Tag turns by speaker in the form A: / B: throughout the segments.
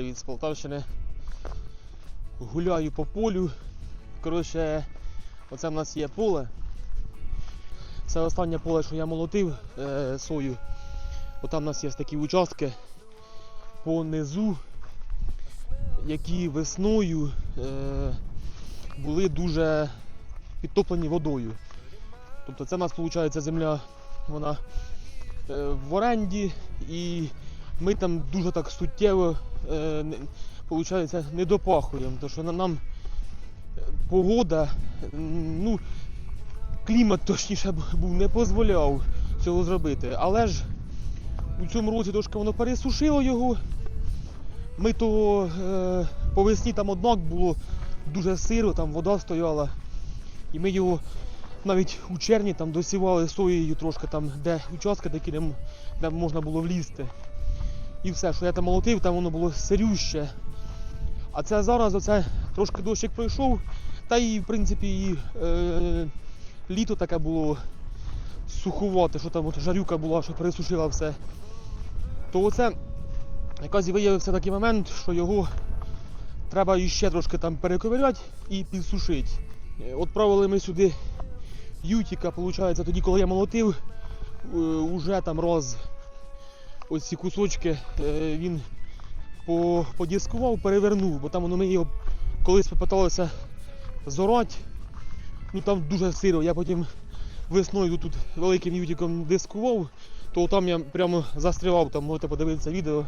A: привіт з Полтавщини. Гуляю по полю. Коротше, оце в нас є поле. Це останнє поле, що я молотив е, сою. Отам у нас є такі участки по низу, які весною е, були дуже підтоплені водою. Тобто це в нас виходить земля, вона е, в оренді і ми там дуже так суттєво е, не- не допахуємо, тому що нам е, погода, ну, клімат точніше був не дозволяв цього зробити. Але ж у цьому році трошки воно пересушило його. Ми то е, по весні там однак було дуже сиро, там вода стояла. І ми його навіть у червні там досівали соєю трошки там, де участки такі, де можна було влізти. І все, що я там молотив, там воно було сирюще. А це зараз оце трошки дощик пройшов, та і в принципі і, е, літо таке було суховате, що там от жарюка була, що пересушила все. То оце і виявився такий момент, що його треба іще трошки там перековиряти і підсушити. Е, Отправили ми сюди Ютіка, виходить, тоді, коли я молотив, е, уже там роз ось ці кусочки е, він по- подіскував, перевернув, бо там воно ми його колись попиталися зорати. Ну там дуже сиро. Я потім весною тут великим ютиком дискував, то там я прямо застрівав, там можете подивитися відео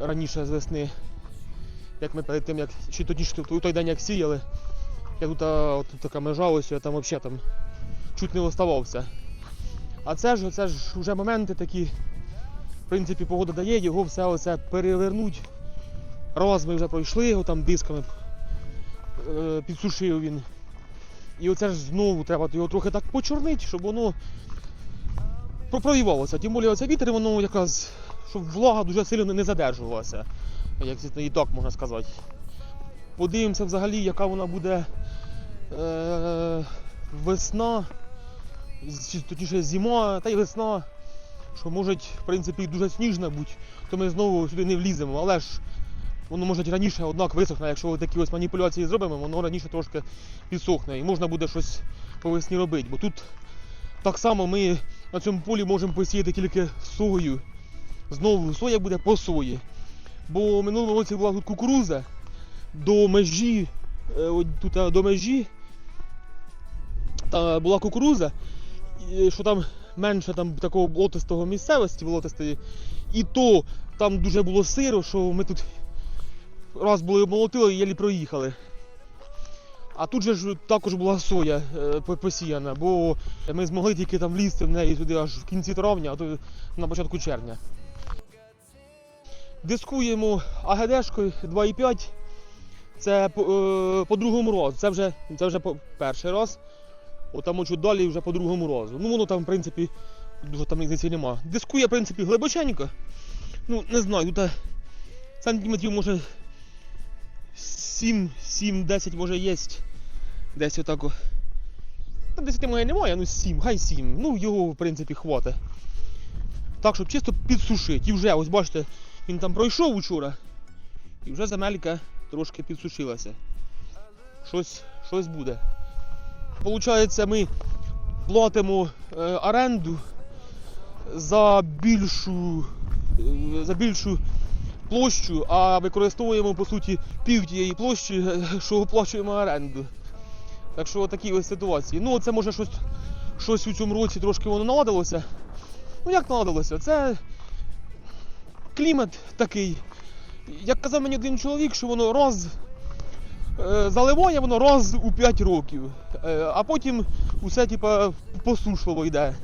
A: раніше з весни. Як ми перед тим, як чи тоді ж той день як сіяли, я тут, а, от, така межа ось, я там взагалі там чуть не оставався. А це ж, це ж вже моменти такі, принципі, погода дає, його все оце перевернуть. Раз ми вже пройшли його там дисками, е, підсушив він. І оце ж знову треба його трохи так почорнити, щоб воно пропровівалося. Тим більше оце вітер, воно якраз, щоб влага дуже сильно не задержувалася, як і так можна сказати. Подивимося взагалі, яка вона буде е, весна, точніше зима, та й весна, що може, в принципі, дуже сніжна бути, то ми знову сюди не вліземо, але ж воно може раніше однак висохне, якщо такі ось маніпуляції зробимо, воно раніше трошки підсохне і можна буде щось по весні робити. Бо тут так само ми на цьому полі можемо посіяти тільки сою. Знову соя буде по сої. Бо минулого році була тут кукуруза до межі, е, тут до межі та була кукуруза, що там менше там такого болотистого місцевості болотистої, і то там дуже було сиро, що ми тут раз були молотили і єлі проїхали. А тут же ж також була соя е, посіяна, бо ми змогли тільки там влізти в неї туди аж в кінці травня, а то на початку червня. Дискуємо АГДшкою 2,5. Це по, е, по другому разу. Це вже, це вже перший раз. Отам чуть далі вже по другому разу. Ну воно там, в принципі, дуже там різниці нема. Дискує, в принципі, глибоченько. Ну, не знаю, тут сантиметрів може 7, 7, 10 може є. Десь отако. Там 10 може немає, ну 7, хай 7. Ну його в принципі хватить. Так, щоб чисто підсушити. І вже, ось бачите, він там пройшов учора. І вже земелька трошки підсушилася. Щось, щось буде. Получається, ми платимо е, оренду за більшу, е, за більшу площу, а використовуємо по суті пів тієї площі, е, що оплачуємо оренду. Так що такі ось ситуації. Ну, це може щось, щось у цьому році трошки воно наладилося. Ну як наладилося? Це клімат такий. Як казав мені один чоловік, що воно раз заливає воно раз у 5 років, Е, а потім усе типа посушливо йде.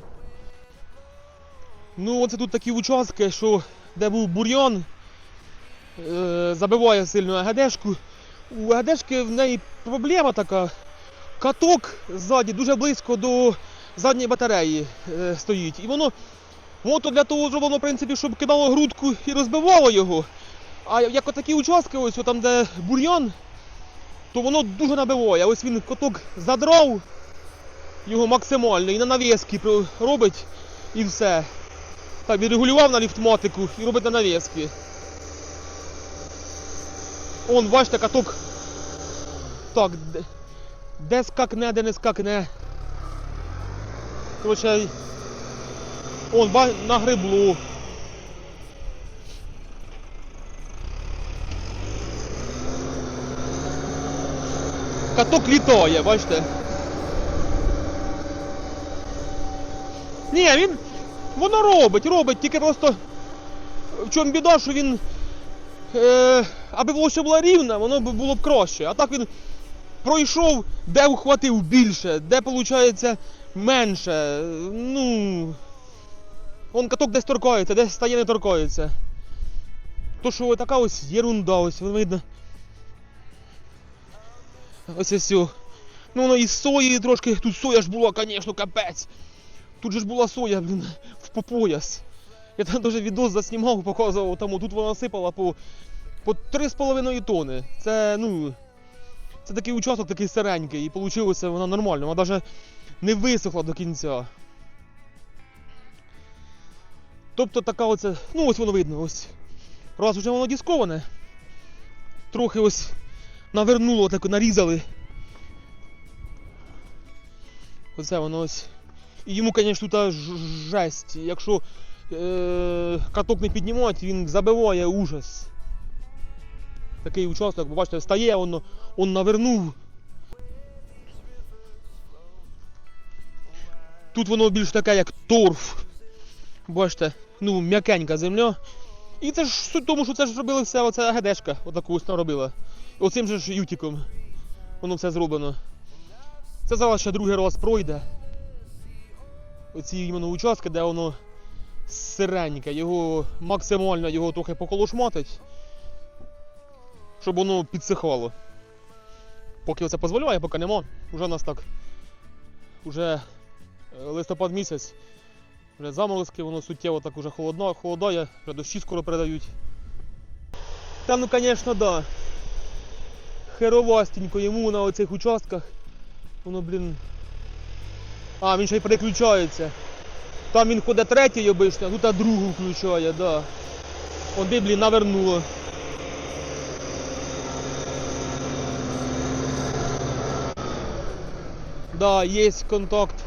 A: Ну, оце тут такі участки, що де був бур'ян, е, забиває сильно АГДшку. У АГДшки в неї проблема така. Каток ззаді дуже близько до задньої батареї е, стоїть. І воно, воно то для того зроблено, в принципі, щоб кидало грудку і розбивало його. А як отакі участки, ось там, де бур'ян, то воно дуже набиває. Ось він каток задрав його максимально і на навіски робить і все. Так, відрегулював на ліфтматику і робить на навіски. Он, бачите, каток. Так, де скакне, де не скакне. Короче, он на гриблу. Каток літає, бачите. Ні, він. Воно робить, робить, тільки просто. В чому біда, що він. Е, аби площа була рівна, воно б було б краще. А так він пройшов, де вхватив більше, де виходить менше. Ну. Он каток десь торкається, десь стає не торкається. То що така ось єрунда, ось видно. Ось ось. Ну воно і сої трошки, тут соя ж була, звісно, капець. Тут же ж була соя, блін, в по пояс. Я там даже відос заснімав, показував тому, тут вона сипала по, по 3,5 тони. Це, ну. Це такий участок такий сиренький, і вийшло вона нормально, вона навіть не висохла до кінця. Тобто така оце, ну ось воно видно, ось. Раз вже воно дісковане. Трохи ось навернуло, так нарізали. Оце воно ось. І йому, звісно, тут жесть. Якщо е- каток не піднімати, він забиває ужас. Такий участок, бачите, стає, воно, он навернув. Тут воно більш таке, як торф. Бачите, ну, м'якенька земля. І це ж тому, що це ж робили все, оця ГДшка, отаку ось наробила. Оцим же ж ютіком. Воно все зроблено. Це зараз ще другий раз пройде. Оці іменно участки, де воно сиреньке, його максимально його трохи поколошматить, щоб воно підсихало. Поки це дозволяє, поки нема. Уже у нас так. Уже е, листопад місяць. Вже заморозки, воно суттєво так уже холодно, холодає, вже дощі скоро передають. Та ну звісно, да. Херовастенько йому на оцих участках. Воно, блін. А, він ще й переключається. Там він ходить третій обично, а тут другу включає, да. Он де, блін, навернуло. Да, є контакт.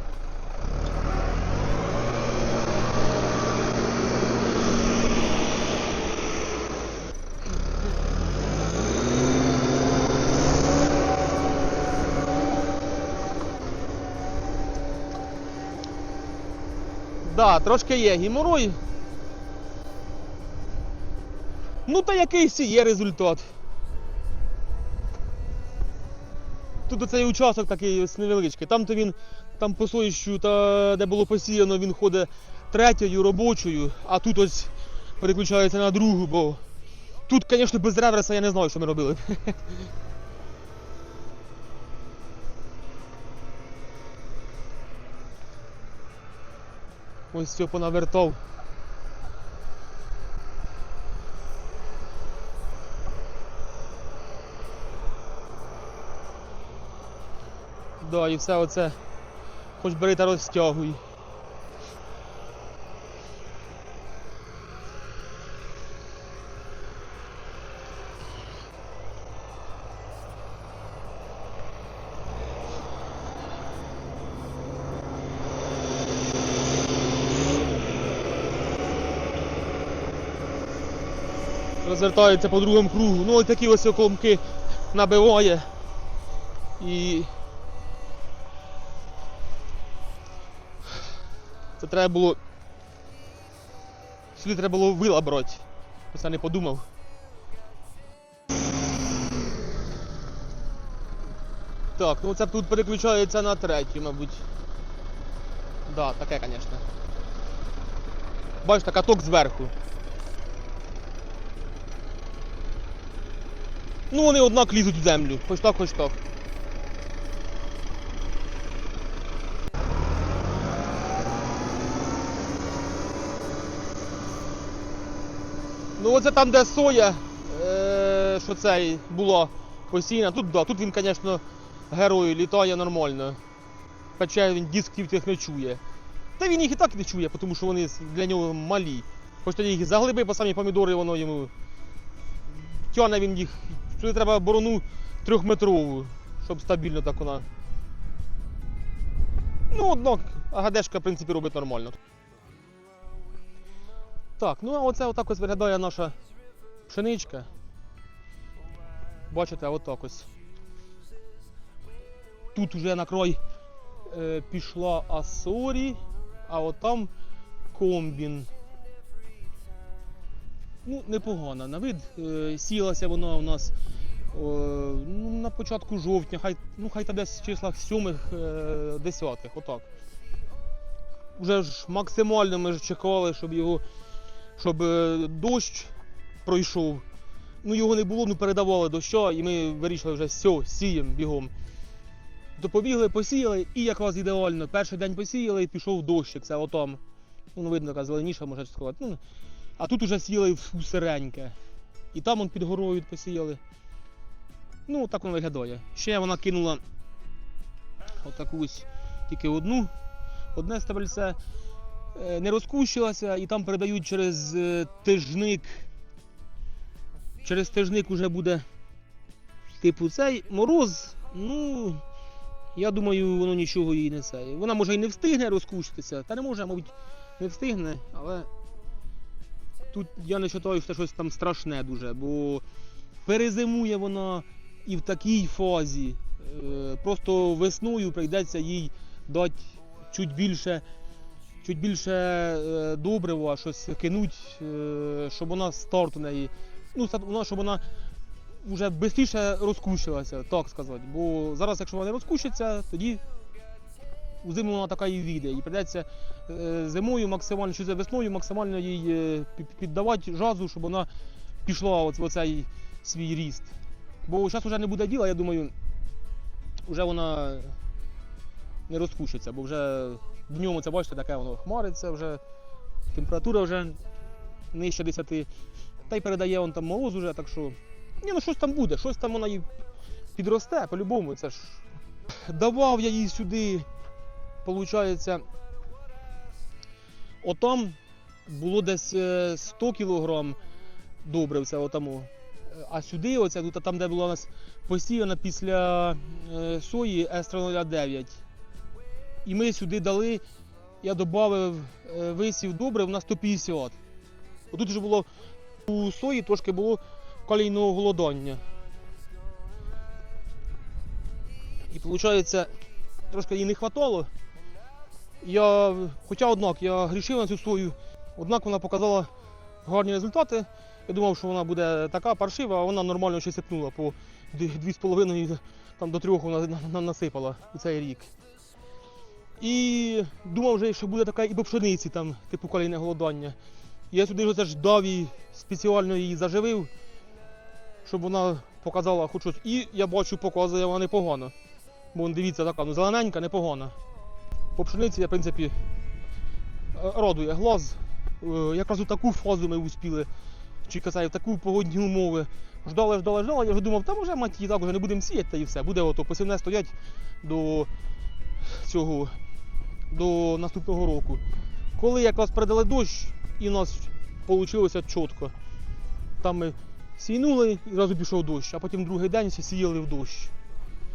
A: Да, трошки є геморой. Ну та якийсь є результат. Тут оцей участок такий невеличкий. Там то він, там по соїщу, та де було посіяно, він ходить третьою робочою, а тут ось переключається на другу, бо тут, звісно, без реверса я не знаю, що ми робили. Ось все понавертав. Да, і все оце. Хоч бери та розтягуй. Розвертається по другому кругу. Ну ось такі ось околомки набиває. І Це треба було. Сюди треба було вила брати. Я не подумав. Так, ну це тут переключається на третю, мабуть. Да, таке, звісно. Бачите, каток зверху. Ну вони однак лізуть в землю, хоч так, хоч так. Ну оце там, де соя, е, що цей було постійно. Тут да, тут він, звісно, герой літає нормально. Хоча він дисків тих не чує. Та він їх і так не чує, тому що вони для нього малі. Хоч тоді їх заглиби по самі помідори, воно йому. Тяне він їх Сюди треба борону трьохметрову, щоб стабільно так вона. Ну, однак, АГДшка, в принципі, робить нормально. Так, ну а оце отак ось виглядає наша пшеничка. Бачите, отак ось. Тут вже на край е, пішла Асорі, а от там комбін. Ну, непогано. На вид е, сілася вона у нас ну, на початку жовтня, хай, ну, хай та десь в числах сьомих, е, десятих, отак. Вже ж максимально ми ж чекали, щоб його, щоб е, дощ пройшов. Ну його не було, ну передавали доща, і ми вирішили вже все, сіємо бігом. То побігли, посіяли, і якраз ідеально. Перший день посіяли і пішов дощик, це отам. Ну, видно, така зеленіша, можна сказати. Ну, а тут уже сіяли в сиреньке. І там он під горою посіяли. Ну, так воно виглядає. Ще вона кинула отаку тільки одну, одне стебельце. Е, Не розкущилася і там передають через е, тижник. Через тижник уже буде типу цей мороз. Ну, я думаю, воно нічого їй не це. Вона може і не встигне розкущитися, та не може, мабуть, не встигне, але тут я не вважаю, що це щось там страшне дуже, бо перезимує вона і в такій фазі. Е, Просто весною прийдеться їй дати чуть більше, чуть більше е, добрива, щось кинуть, е, щоб вона старт у неї. Ну, щоб вона вже швидше розкущилася, так сказати. Бо зараз, якщо вона не розкущиться, тоді у зиму вона така і війде. І прийдеться е, зимою максимально, чи весною максимально їй е, піддавати жазу, щоб вона пішла в оцей свій ріст. Бо зараз вже не буде діла, я думаю, вже вона не розкущиться, бо вже днем це бачите, таке воно хмариться, вже температура вже нижче 10. Та й передає он там мороз уже, так що. Ні, ну щось там буде, щось там вона і підросте, по-любому. Це ж. Давав я їй сюди, виходить, отам було десь е, 100 кг добривця отаму. Е, А сюди, оце, тут, там, де була у нас посіяна після е, сої С-309. І ми сюди дали, я додав висів добрив на 150. Отут вже було у сої трошки було калійного голодання. І виходить, трошки їй не хватало. Я, хоча однак, я грішив на цю сою, однак вона показала гарні результати. Я думав, що вона буде така паршива, а вона нормально ще сипнула по 2,5 там, до 3 вона на- на- насипала у цей рік. І думав вже, що буде така і по пшениці, там, типу калійне голодання. Я сюди ж оце ж дав їй, спеціально її заживив, щоб вона показала хоч щось. І я бачу, показує вона непогано. Бо дивіться, така ну, зелененька, непогана. По пшениці я, в принципі, е, радує глаз. Е, Якраз у таку фазу ми успіли, чи казаю, в таку погодні умови. Ждали, ждали, ждали. Я вже думав, та вже мать її так вже не будемо сіяти та і все. Буде ото посівне стоять до цього, до наступного року. Коли якраз передали дощ, і в нас вийшло чітко. Там ми сійнули і одразу пішов дощ, а потім другий день сіяли в дощ.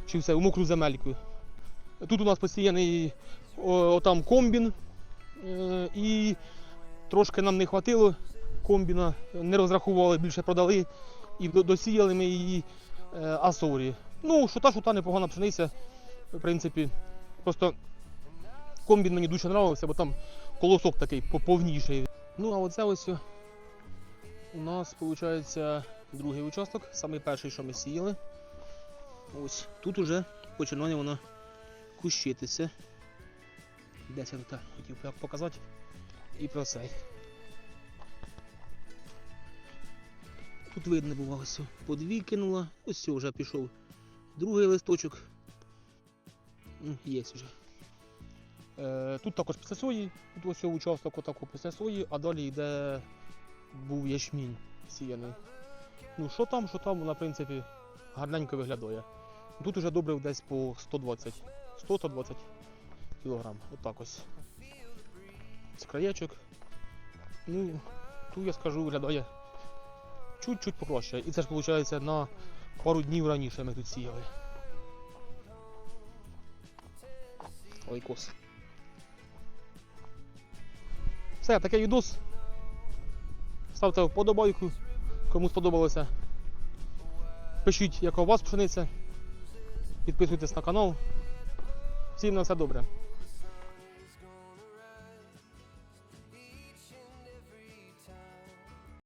A: Чи все, у мокру земельку. Тут у нас посіяний о, там комбін. е, І трошки нам не хватило комбіна, не розрахували, більше продали і досіяли ми її е, асорі. Ну, що та, що та непогана пшениця, в принципі. Просто комбін мені дуже подобався, бо там колосок такий поповніший. Ну, а оце ось у нас виходить другий участок, самий перший, що ми сіяли. Ось тут уже починає воно кущитися. Десь я тут хотів показати. І про цей. Тут видно було ось по кинула, ось все, вже пішов другий листочок. Є вже. Е, тут також після сої, тут ось участок отако після сої, а далі йде був ячмінь сіяний. Ну що там, що там, вона в принципі гарненько виглядає. Тут уже добрив десь по 120, 100-120 кілограм. Отак ось. З краєчок. Ну, тут я скажу, виглядає чуть-чуть покраще. І це ж виходить на пару днів раніше ми тут сіяли. Ой, кос. Все, такий відос. Ставте вподобайку, кому сподобалося. Пишіть, яка у вас пшениця. Підписуйтесь на канал. Всім на все добре.